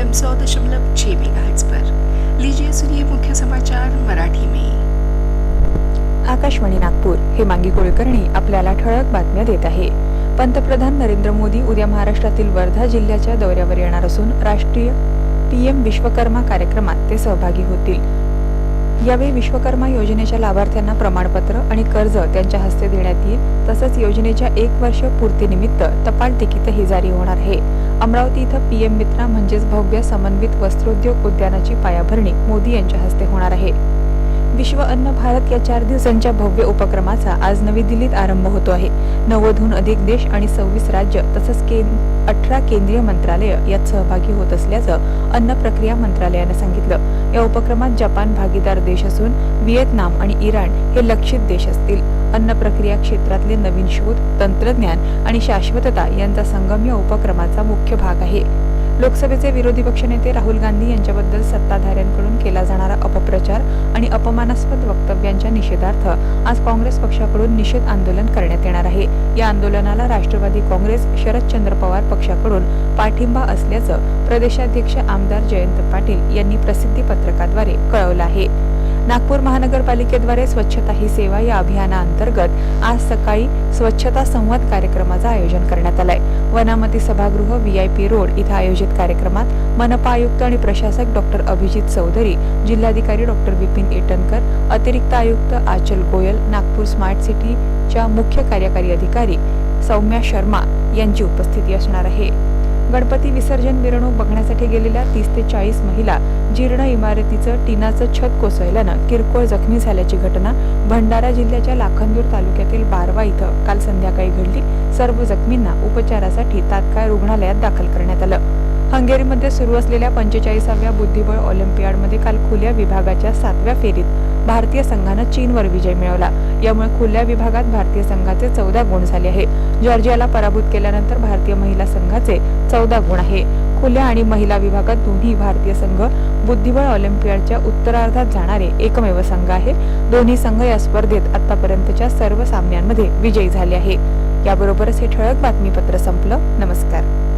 M सौ दशमलव छः मेगा पर। लीजिए सुनिए मुख्य समाचार मराठी में। आकाशवाणी नागपूर हे मांगी कुलकर्णी आपल्याला ठळक बातम्या देत आहे. पंतप्रधान नरेंद्र मोदी उद्या महाराष्ट्रातील वर्धा जिल्ह्याच्या दौऱ्यावर येणार असून राष्ट्रीय पीएम विश्वकर्मा कार्यक्रमात ते सहभागी होतील. यावेळी विश्वकर्मा योजनेच्या लाभार्थ्यांना प्रमाणपत्र आणि कर्ज त्यांच्या हस्ते देण्यात येईल. तसंच योजनेच्या एक वर्ष पूर्तीनिमित्त टपाल तिकीटही जारी होणार आहे. अमरावती इथं पीएम मित्रा म्हणजेच भव्य समन्वित वस्त्रोद्योग उद्यानाची पायाभरणी मोदी यांच्या हस्ते होणार आहे. विश्व अन्न भारत या चार दिवसांच्या भव्य उपक्रमाचा आज नवी दिल्लीत आरंभ होतो आहे. नव्वदहून अधिक देश आणि सव्वीस राज्य तसंच अठरा केंद्रीय मंत्रालय यात सहभागी होत असल्याचं अन्न प्रक्रिया मंत्रालयानं सांगितलं. या उपक्रमात जपान भागीदार देश असून व्हिएतनाम आणि इराण हे लक्षित देश असतील. अन्न प्रक्रिया क्षेत्रातले नवीन शोध तंत्रज्ञान आणि शाश्वतता यांचा संगम या उपक्रमाचा मुख्य भाग आहे. लोकसभेचे विरोधी पक्षनेते राहुल गांधी यांच्याबद्दल सत्ताधाऱ्यांकडून केला जाणारा अपप्रचार आणि अपमानास्पद वक्तव्यांच्या निषेधार्थ आज काँग्रेस पक्षाकडून निषेध आंदोलन करण्यात येणार आहे. या आंदोलनाला राष्ट्रवादी काँग्रेस शरदचंद्र पवार पक्षाकडून पाठिंबा असल्याचं प्रदेशाध्यक्ष आमदार जयंत पाटील यांनी प्रसिद्धी पत्रकाद्वारे कळवलं आहे. नागपूर महानगरपालिकेद्वारे स्वच्छता ही सेवा या अभियानाअंतर्गत आज सकाळी स्वच्छता संवाद कार्यक्रमाचं आयोजन करण्यात आलंय. वनामती सभागृह व्हीआयपी रोड इथं आयोजित कार्यक्रमात मनपा आयुक्त आणि प्रशासक डॉक्टर अभिजित चौधरी जिल्हाधिकारी डॉक्टर विपिन इटनकर अतिरिक्त आयुक्त आचल गोयल नागपूर स्मार्ट सिटीच्या मुख्य कार्यकारी अधिकारी सौम्या शर्मा यांची उपस्थिती असणार आहे. गणपती विसर्जन मिरवणूक बघण्यासाठी गेलेल्या तीस ते चाळीस महिला जीर्ण इमारतीचं टिनाचं छत कोसळल्यानं किरकोळ जखमी झाल्याची घटना भंडारा जिल्ह्याच्या लाखनदूर तालुक्यातील बारवा इथं काल संध्याकाळी घडली. सर्व जखमींना उपचारासाठी तात्काळ रुग्णालयात दाखल करण्यात आलं. हंगेरीमध्ये सुरू असलेल्या पंचेचाळीसाव्या बुद्धिबळ ऑलिम्पियाडमध्ये काल खुल्या विभागाच्या सातव्या फेरीत भारतीय संघानं चीनवर विजय मिळवला. यामुळे खुल्या विभागात भारतीय संघाचे चौदा गुण झाले आहे. जॉर्जियाला पराभूत केल्यानंतर भारतीय महिला संघाचे चौदा गुण आहे. खुल्या आणि महिला विभागात दोन्ही भारतीय संघ बुद्धिबळ ऑलिम्पियाडच्या उत्तरार्धात जाणारे एकमेव संघ आहे. दोन्ही संघ या स्पर्धेत आतापर्यंतच्या सर्व सामन्यांमध्ये विजयी झाले आहे. याबरोबरच हे ठळक बातमीपत्र संपलं. नमस्कार.